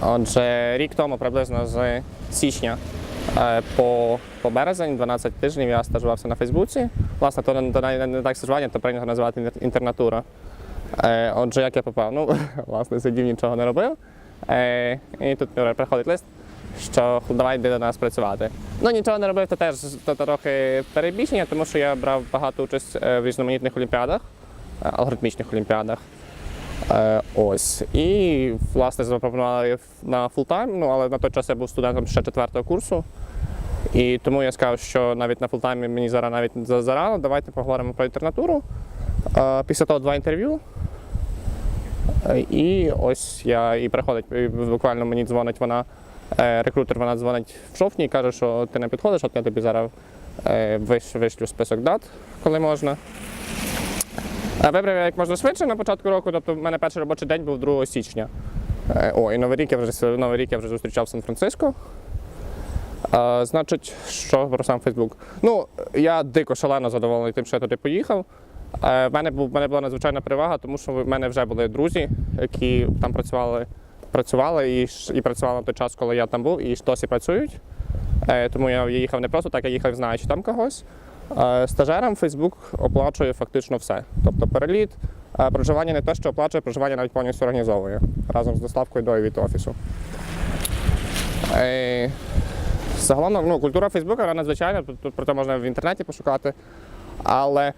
Отже, рік тому, приблизно з січня е, по, по березень, 12 тижнів, я стажувався на Фейсбуці. Власне, то не, не, не так стажування, то прийнято називати інтернатура. Е, Отже, як я попав? Ну, власне, сидів, нічого не робив. Е, І тут приходить лист, що давай йди до нас працювати. Ну, нічого не робив, то теж то трохи перебільшення, тому що я брав багато участь в різноманітних олімпіадах, алгоритмічних олімпіадах. Е, ось. І, власне, запропонували на фултайм, ну, але на той час я був студентом ще четвертого курсу. І тому я сказав, що навіть на фултаймі мені зараз навіть за- зарано, давайте поговоримо про інтернатуру. Е, Після того два інтерв'ю. Е, І ось я і приходить, і буквально мені дзвонить вона, рекрутер, вона дзвонить в жовтні і каже, що ти не підходиш, от я тобі зараз виш- вишлю список дат, коли можна. Вибрав я як можна швидше на початку року, тобто в мене перший робочий день був 2 січня. Е, О, і Новий рік я вже, Новий рік я вже зустрічав в Сан-Франциско. Значить, що про сам Фейсбук? Ну, я дико шалено задоволений тим, що я туди поїхав. Е, в, мене був, в мене була надзвичайна перевага, тому що в мене вже були друзі, які там працювали, працювали і, і працювали на той час, коли я там був, і досі працюють. Е, тому я їхав не просто так, я їхав, знаючи там когось. Е, Стажерам Фейсбук оплачує фактично все. Тобто переліт, е, проживання не те, що оплачує, проживання навіть повністю організовує разом з доставкою до і від офісу. Е, Загалом ну, культура Фейсбука вона надзвичайна, тут, про це можна в інтернеті пошукати. Але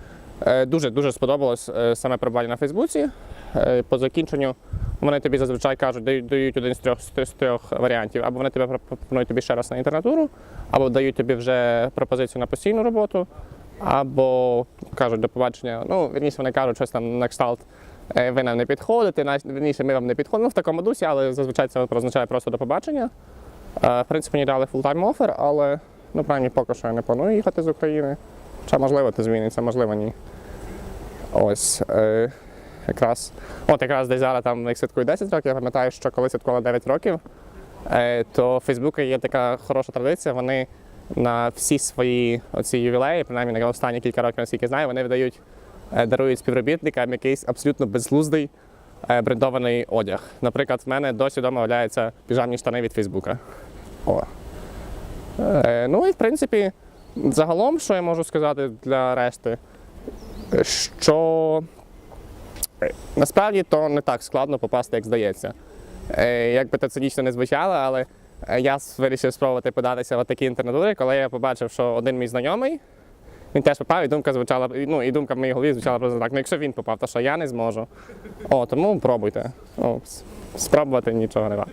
е, дуже дуже сподобалось саме перебування на Фейсбуці. По закінченню вони тобі зазвичай кажуть, дають, один з трьох, з трьох- варіантів. Або вони тебе пропонують тобі ще раз на інтернатуру, або дають тобі вже пропозицію на постійну роботу, або кажуть до побачення. Ну, вірніше, вони кажуть щось там на кшталт. е, Ви нам не підходите, вірніше, ми вам не підходимо Ну, в такому дусі, але зазвичай це означає просто до побачення. Е, В принципі, мені дали full-time offer, але ну, принаймні поки що я не планую їхати з України. Хоча, можливо, це зміниться, можливо, ні. Ось. Якраз, от якраз десь зараз там як святкую 10 років, я пам'ятаю, що коли святкували 9 років, е, то в Фейсбуці є така хороша традиція. Вони на всі свої оці ювілеї, принаймні на останні кілька років, наскільки знаю, вони видають, е, дарують співробітникам якийсь абсолютно безглуздий е, брендований одяг. Наприклад, в мене досі вдома валяються піжамні штани від Фейсбука. О. Ну і в принципі, загалом, що я можу сказати для решти, що насправді то не так складно попасти, як здається. Е, як би це цинічно не звучало, але е, я вирішив спробувати податися в такі інтернатури, коли я побачив, що один мій знайомий. Він теж попав, і думка звучала, ну, і думка в моїй голові звучала просто так. Ну, якщо він попав, то що я не зможу. О, тому пробуйте. О, спробувати нічого не варто.